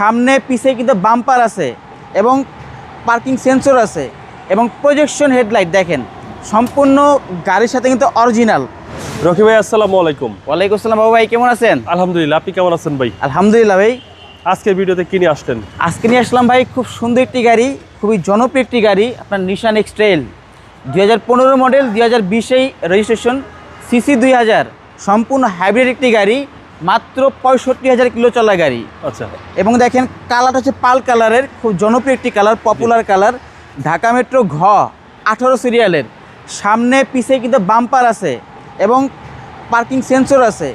সামনে পিছে কিন্তু বাম্পার আছে এবং পার্কিং সেন্সর আছে এবং প্রজেকশন হেডলাইট দেখেন। সম্পূর্ণ গাড়ির সাথে কিন্তু অরিজিনাল রকি ভাই আসসালামু আলাইকুম। ওয়ালাইকুম আসসালাম বাবু ভাই কেমন আছেন? আলহামদুলিল্লাহ আপনি কেমন আছেন ভাই? আলহামদুলিল্লাহ ভাই। আজকের ভিডিওতে কিনে আসলেন? আজকে নিয়ে আসলাম ভাই খুব সুন্দর একটি গাড়ি খুবই জনপ্রিয় একটি গাড়ি আপনার নিশান এক্সট্রেল দুই হাজার পনেরো মডেল দুই হাজার বিশেই রেজিস্ট্রেশন সিসি দুই হাজার। সম্পূর্ণ হাইব্রিড একটি গাড়ি মাত্র পঁয়ষট্টি হাজার কিলো চলা গাড়ি। আচ্ছা। এবং দেখেন কালারটা হচ্ছে পাল কালারের খুব জনপ্রিয় একটি colour popular colour Dhaka metro ঘ আঠারো সিরিয়ালের সামনে পিছে কিন্তু বাম্পার আছে এবং পার্কিং সেন্সর আছে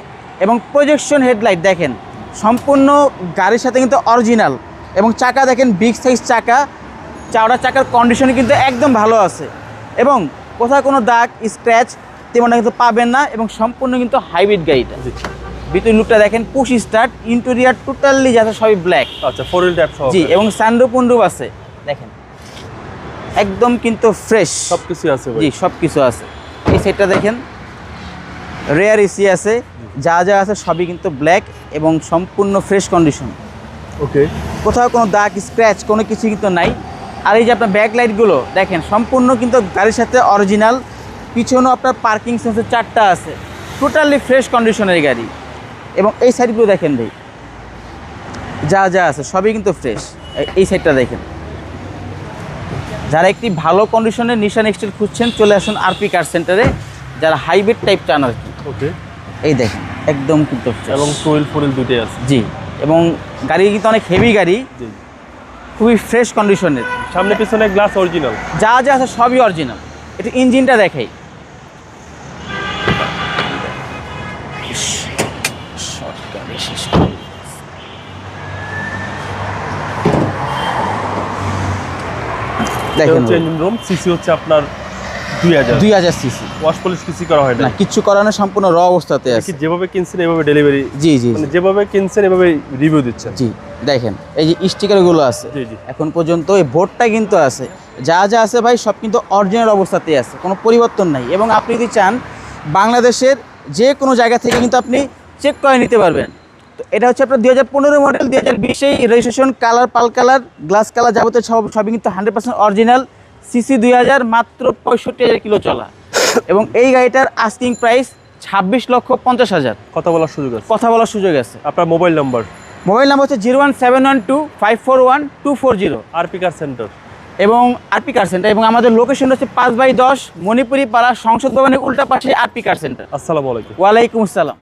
এবং প্রজেকশন হেডলাইট দেখেন। সম্পূর্ণ গাড়ির সাথে কিন্তু অরিজিনাল এবং চাকা দেখেন বিগ সাইজ চাকা। চাওড়া চাকার কন্ডিশন কিন্তু একদম ভালো আছে। এবং কোথাও কোনো দাগ স্ক্র্যাচ তেমনটা কিন্তু পাবেন না এবং সম্পূর্ণ কিন্তু হাইব্রিড গাড়িটা। ভিতর লুকটা দেখেন পুশ স্টার্ট ইন্টেরিয়ার টোটালি যাতে সবই ব্ল্যাক আচ্ছা ফোর হুইল জি এবং উন্ডুপ আছে? দেখেন একদম কিন্তু ফ্রেশ সব কিছু আছে জি সব কিছু আছে। এই সেটটা দেখেন রেয়ার এসি আছে যা যা আছে সবই কিন্তু ব্ল্যাক এবং সম্পূর্ণ ফ্রেশ কন্ডিশন ওকে কোথাও কোনো দাগ স্ক্র্যাচ কোনো কিছু কিন্তু নাই। আর এই যে আপনার ব্যাক লাইটগুলো দেখেন সম্পূর্ণ কিন্তু গাড়ির সাথে অরিজিনাল পিছনেও আপনার পার্কিং সেন্সর চারটা আছে। টোটালি ফ্রেশ কন্ডিশনের গাড়ি। এবং এই সাইডগুলো দেখেন ভাই। যা যা আছে সবই কিন্তু ফ্রেশ এই সাইডটা দেখেন। যারা একটি ভালো কন্ডিশনের নিশান এক্সটেল খুঁজছেন চলে আসুন আরপি কার সেন্টারে যারা হাইব্রিড টাইপ চান আর কি। ওকে এই দেখেন একদম কিন্তু। এবং টু হুইল ফোর হুইল দুটোই আছে। জি এবং গাড়ি কিন্তু অনেক হেভি গাড়ি। খুবই ফ্রেশ কন্ডিশনের সামনে পিছনে গ্লাস অরিজিনাল যা যা আছে সবই অরিজিনাল একটু ইঞ্জিনটা দেখাই। দেখেন হচ্ছে ইঞ্জিন রুম সিসি হচ্ছে আপনার দুই হাজার। সিসি ওয়াশ পলিশ কিছু করা হয় না করানো সম্পূর্ণ র অবস্থাতে আছে। যেভাবে কিনছেন এভাবে ডেলিভারি জি জি মানে যেভাবে কিনছেন এভাবে রিভিউ দিচ্ছেন। জি দেখেন এই যে স্টিকারগুলো আছে জি জি। এখন পর্যন্ত এই বোর্ডটা কিন্তু আছে। যা যা আছে ভাই সব কিন্তু অরিজিনাল অবস্থাতে আছে কোনো পরিবর্তন নাই। এবং আপনি যদি চান বাংলাদেশের যে কোনো জায়গা থেকে কিন্তু আপনি চেক করে নিতে পারবেন। এটা হচ্ছে আপনার দুই হাজার পনেরো মডেল দুই হাজার বিশেই রেজিস্ট্রেশন কালার পাল কালার গ্লাস কালার যাবতীয় সব সবই কিন্তু হান্ড্রেড পার্সেন্ট অরিজিনাল সিসি দুই হাজার মাত্র পঁয়ষট্টি হাজার কিলো চলা। এবং এই গাড়িটার আস্কিং প্রাইস ছাব্বিশ লক্ষ পঞ্চাশ হাজার। কথা বলার সুযোগ আছে। কথা বলার সুযোগ আছে। আপনার মোবাইল নাম্বার মোবাইল নাম্বার হচ্ছে zero one seven one two five four one two four zero. RP car centre এবং আরপি কার সেন্টার এবং আমাদের লোকেশন হচ্ছে পাঁচ বাই দশ মণিপুরি পাড়া সংসদ ভবনের উল্টা পাশে আরপি কার সেন্টার আসসালামু আলাইকুম। ওয়ালাইকুম আসসালাম।